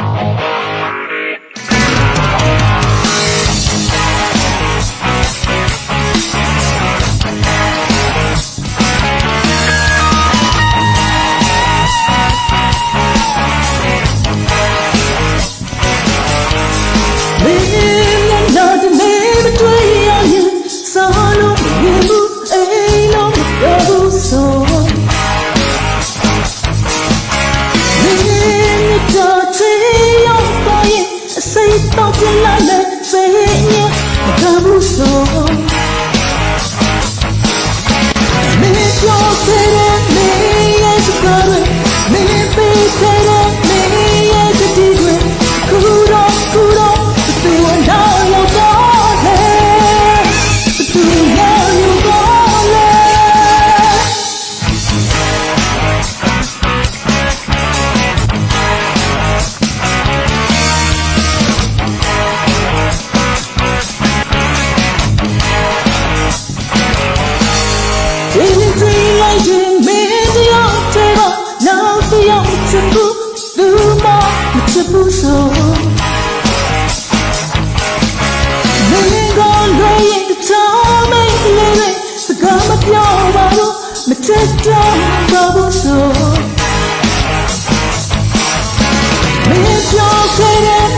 Oh. စိတ်တော့ပြန်လာလေ ချစ်ဘူးလူမမချစ်ဘူးဆိုမင်းကလွယ်ရင်ချောင်းမင်းလေးတွေစကားမပြောပါဘူးမချစ်တော့တော့ဘူးဆိုမင်းပြောခဲ့တဲ့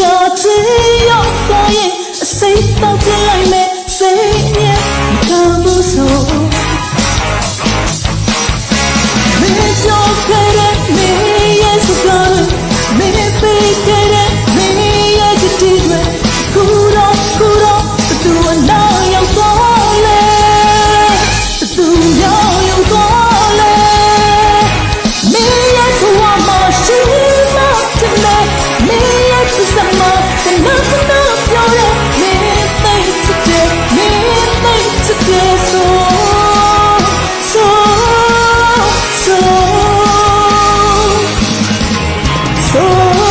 ပြောချင်ရောက်တော့ရင်အစိမ့်ပေါက်ပြလိုက်မယ် Oh